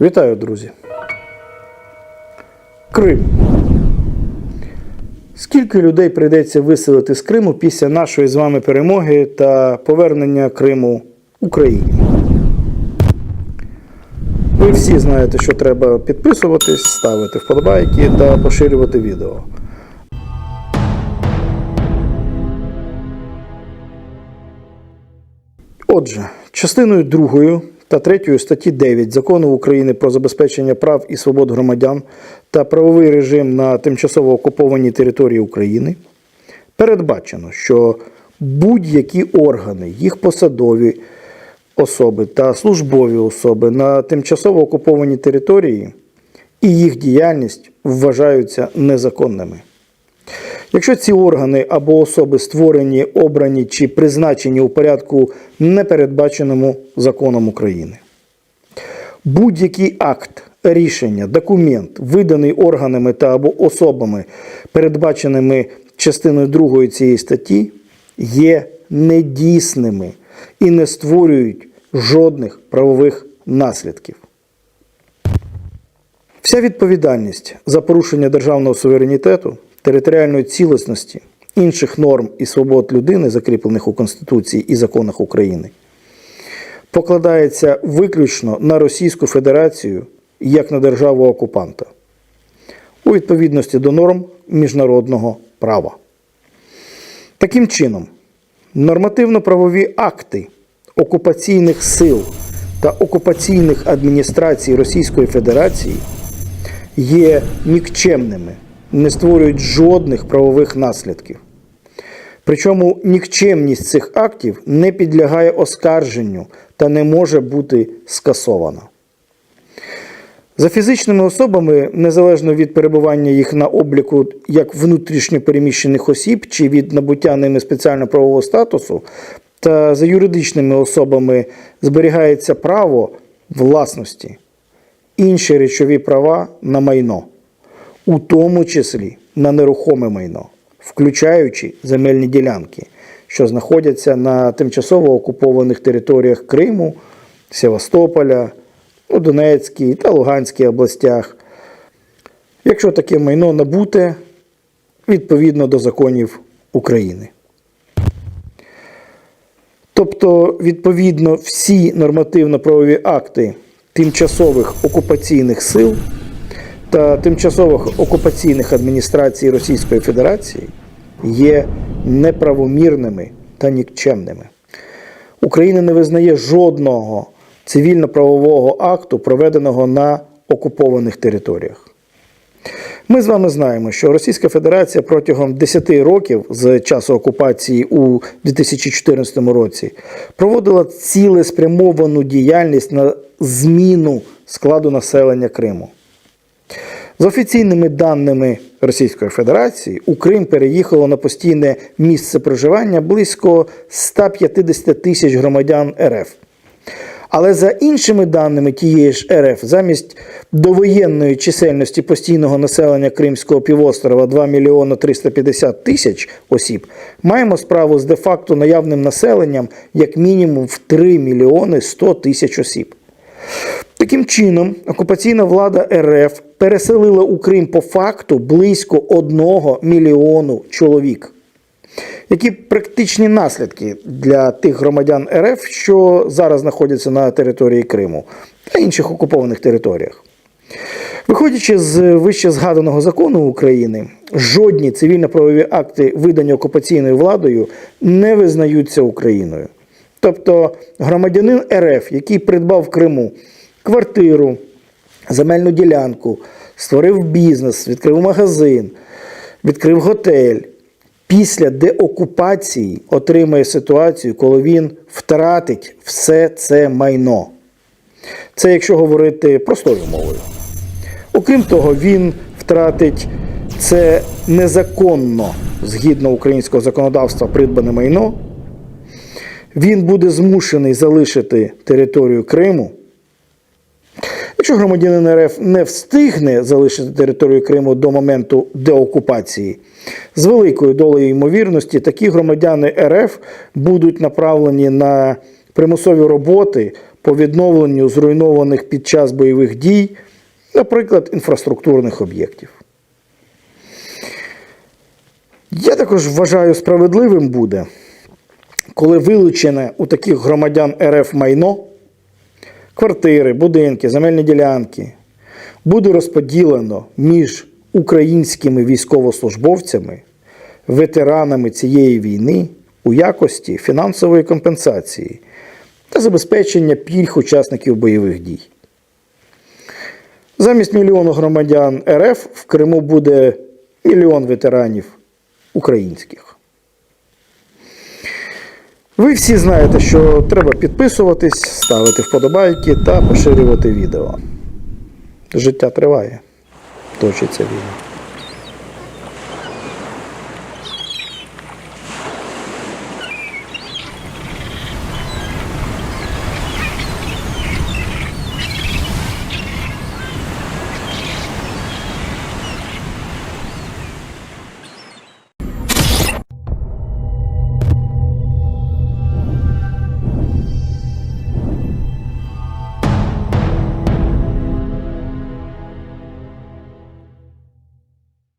Вітаю, друзі. Крим. Скільки людей прийдеться виселити з Криму після нашої з вами перемоги та повернення Криму Україні? Ви всі знаєте, що треба підписуватись, ставити вподобайки та поширювати відео. Отже, частиною 2 та 3 статті 9 Закону України про забезпечення прав і свобод громадян та правовий режим на тимчасово окупованій території України передбачено, що будь-які органи, їх посадові особи та службові особи на тимчасово окупованій території і їх діяльність вважаються незаконними. Якщо ці органи або особи створені, обрані чи призначені у порядку, не передбаченому законом України, будь-який акт, рішення, документ, виданий органами та або особами, передбаченими частиною 2 цієї статті, є недійсними і не створюють жодних правових наслідків. Вся відповідальність за порушення державного суверенітету, територіальної цілісності, інших норм і свобод людини, закріплених у Конституції і законах України, покладається виключно на Російську Федерацію як на державу окупанта у відповідності до норм міжнародного права. Таким чином, нормативно-правові акти окупаційних сил та окупаційних адміністрацій Російської Федерації є нікчемними, не створюють жодних правових наслідків. Причому нікчемність цих актів не підлягає оскарженню та не може бути скасована. За фізичними особами, незалежно від перебування їх на обліку як внутрішньо переміщених осіб чи від набуття ними спеціального правового статусу, та за юридичними особами зберігається право власності, інші речові права на майно, у тому числі на нерухоме майно, включаючи земельні ділянки, що знаходяться на тимчасово окупованих територіях Криму, Севастополя, у Донецькій та Луганській областях, якщо таке майно набуте відповідно до законів України. Тобто, відповідно, всі нормативно-правові акти тимчасових окупаційних сил та тимчасових окупаційних адміністрацій Російської Федерації є неправомірними та нікчемними. Україна не визнає жодного цивільно-правового акту, проведеного на окупованих територіях. Ми з вами знаємо, що Російська Федерація протягом 10 років з часу окупації у 2014 році проводила цілеспрямовану діяльність на зміну складу населення Криму. За офіційними даними Російської Федерації, у Крим переїхало на постійне місце проживання близько 150 тисяч громадян РФ. Але за іншими даними тієї ж РФ, замість довоєнної чисельності постійного населення Кримського півострова 2 мільйона 350 тисяч осіб, маємо справу з де-факто наявним населенням як мінімум в 3 мільйони 100 тисяч осіб. Таким чином, окупаційна влада РФ переселила у Крим по факту близько 1 мільйону чоловік. Які практичні наслідки для тих громадян РФ, що зараз знаходяться на території Криму та інших окупованих територіях? Виходячи з вище згаданого закону України, жодні цивільно-правові акти, видані окупаційною владою, не визнаються Україною. Тобто громадянин РФ, який придбав в Криму квартиру, земельну ділянку, створив бізнес, відкрив магазин, відкрив готель після деокупації отримає ситуацію, коли він втратить все це майно. Це якщо говорити простою мовою. Окрім того, він втратить це незаконно згідно українського законодавства придбане майно. Він буде змушений залишити територію Криму. Якщо громадянин РФ не встигне залишити територію Криму до моменту деокупації, з великою долею ймовірності такі громадяни РФ будуть направлені на примусові роботи по відновленню зруйнованих під час бойових дій, наприклад, інфраструктурних об'єктів. Я також вважаю справедливим буде, коли вилучене у таких громадян РФ майно, квартири, будинки, земельні ділянки буде розподілено між українськими військовослужбовцями, ветеранами цієї війни у якості фінансової компенсації та забезпечення пільг учасників бойових дій. Замість мільйону громадян РФ в Криму буде мільйон ветеранів українських. Ви всі знаєте, що треба підписуватись, ставити вподобайки та поширювати відео. Життя триває, точиться війна.